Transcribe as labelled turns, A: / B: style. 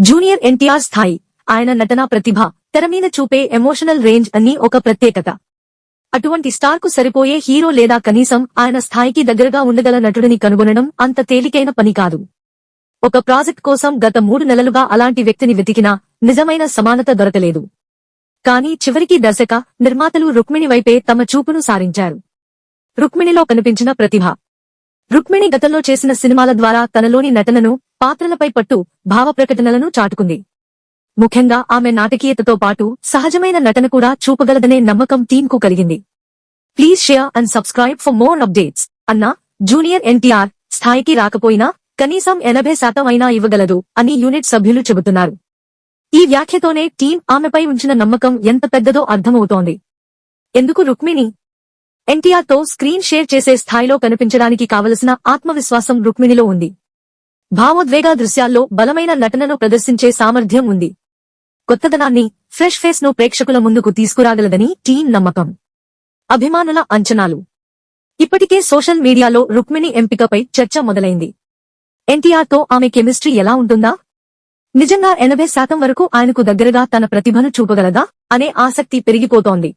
A: Junior NTR స్థాయి. ఆయన నటనా ప్రతిభ తెరమీద చూపే ఎమోషనల్ రేంజ్ అని ఒక ప్రత్యేకత. అటువంటి స్టార్కు సరిపోయే హీరో లేదా కనీసం ఆయన స్థాయికి దగ్గరగా ఉండగల నటుడిని కనుగొనడం అంత తేలికైన పని కాదు. ఒక ప్రాజెక్ట్ కోసం గత మూడు నెలలుగా అలాంటి వ్యక్తిని వెతికినా నిజమైన సమానత దొరకలేదు. కానీ చివరికి దర్శక నిర్మాతలు రుక్మిణి వైపే తమ చూపును సారించారు. రుక్మిణిలో కనిపించిన ప్రతిభ. రుక్మిణి గతంలో చేసిన సినిమాల ద్వారా తనలోని నటనను పాత్రలపై పట్టు భావ ప్రకటనలను చాటుకుంది. ముఖ్యంగా ఆమె నాటకీయతతో పాటు సహజమైన నటన కూడా చూపగలదనే నమ్మకం టీంకు కు కలిగింది. Please share and subscribe for more updates. అన్న జూనియర్ ఎన్టీఆర్ స్థాయికి రాకపోయినా కనీసం ఎనభై శాతం అయినా ఇవ్వగలదు అని యూనిట్ సభ్యులు చెబుతున్నారు. ఈ వ్యాఖ్యతోనే టీం ఆమెపై ఉంచిన నమ్మకం ఎంత పెద్దదో అర్థమవుతోంది. ఎందుకు రుక్మిణి? ఎన్టీఆర్తో స్క్రీన్ షేర్ చేసే స్థాయిలో కనిపించడానికి కావలసిన ఆత్మవిశ్వాసం రుక్మిణిలో ఉంది. భావోద్వేగ దృశ్యాల్లో బలమైన నటనను ప్రదర్శించే సామర్థ్యం ఉంది. కొత్తదనాన్ని ఫ్రెష్ ఫేస్ను ప్రేక్షకుల ముందుకు తీసుకురాగలదని టీం నమ్మకం. అభిమానుల అంచనాలు. ఇప్పటికే సోషల్ మీడియాలో రుక్మిణి ఎంపికపై చర్చ మొదలైంది. ఎన్టీఆర్తో ఆమె కెమిస్ట్రీ ఎలా ఉంటుందా? నిజంగా ఎనభై శాతం వరకు ఆయనకు దగ్గరగా తన ప్రతిభను చూపగలదా? అనే ఆసక్తి పెరిగిపోతోంది.